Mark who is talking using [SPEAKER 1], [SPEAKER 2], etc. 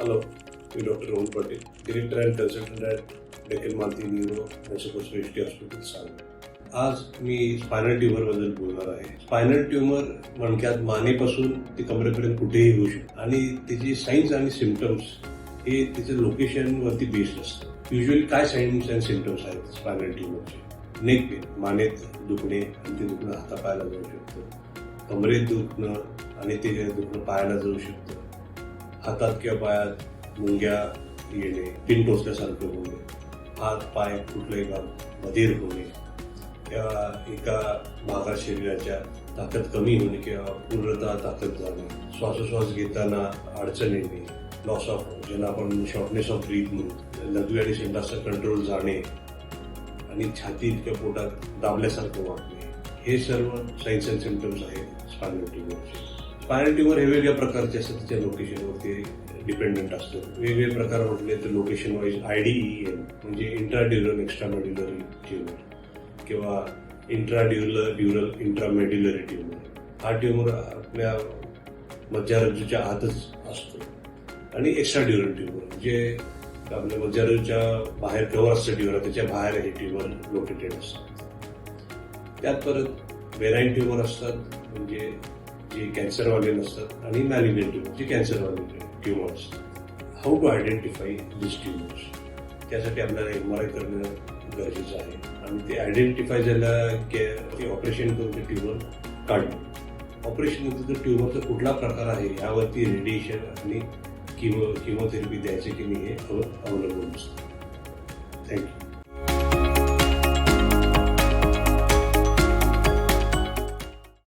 [SPEAKER 1] Hello me doctor Rohan Patil director and consultant at Deccan Malti neuro आणि hospital आज मी spinal ट्युमरबद्दल बोलणार आहे. स्पायनल ट्युमर मणक्यात मानेपासून ते कमरेपर्यंत कुठेही होऊ शकतो आणि त्याची साईन्स आणि सिमटम्स हे त्याच्या लोकेशनवरती बेस्ड असतं. युजली काय साईन्स अँड सिमटम्स आहेत स्पायनल ट्युमरचे नेक पेन मानेत दुखणे आणि ते दुखणं हातापायाला जाऊ शकतं. कमरेत दुखणं आणि ते दुखणं पायाला जाऊ शकतं. हातात किंवा पायात मुंग्या येणे पिन टोचल्यासारखं होणे हात पाय कुठलंही भाग बधीर होणे किंवा एका भागात शरीराच्या ताकद कमी होणे किंवा पूर्णतः ताकद जाणे श्वासोश्वास घेताना अडचण येणे लॉस ऑफ ज्याला आपण शॉर्टनेस ऑफ ब्रीथ म्हणू लघवी आणि संडासचा कंट्रोल जाणे आणि छातीत किंवा पोटात दाबल्यासारखं वाटणे हे सर्व साईन्स अँड सिमटम्स आहेत स्पायनल ट्युमरचे स्पायनल ट्युमर हे वेगवेगळ्या प्रकारचे असतात त्याच्या लोकेशनवरती डिपेंडंट असतो. वेगवेगळे प्रकार म्हटले तर location wise I D E M म्हणजे इंट्राड्युरल एक्स्ट्रामेड्युलरी ट्युमर किंवा इंट्राड्युलर ड्युरल इंट्रामेड्युलरी ट्युमर हा ट्युमर आपल्या मज्जारज्जूच्या आतच असतो. आणि एक्स्ट्रा ड्युरल ट्युमर जे आपल्या मज्जारज्जूच्या बाहेर कव्हर असतं ट्युमर त्याच्या बाहेर हे ट्युमर लोकेटेड असतात. त्यात परत बेनाईन ट्युमर असतात म्हणजे जे कॅन्सरवाले नसतात. आणि मॅलिग्नंट जे कॅन्सरवाले ट्युमर असतात how to identify this tumours त्यासाठी आपल्याला एम आर आय करणं गरजेचं आहे. आणि ते आयडेंटिफाय झाला की ते ऑपरेशन करून ते ट्युमर काढणं ऑपरेशन नंतर तर ट्युमरचा कुठला प्रकार आहे यावरती रेडिएशन आणि किमो किमोथेरपी द्यायचे की नाही हे अवलंबून असतं.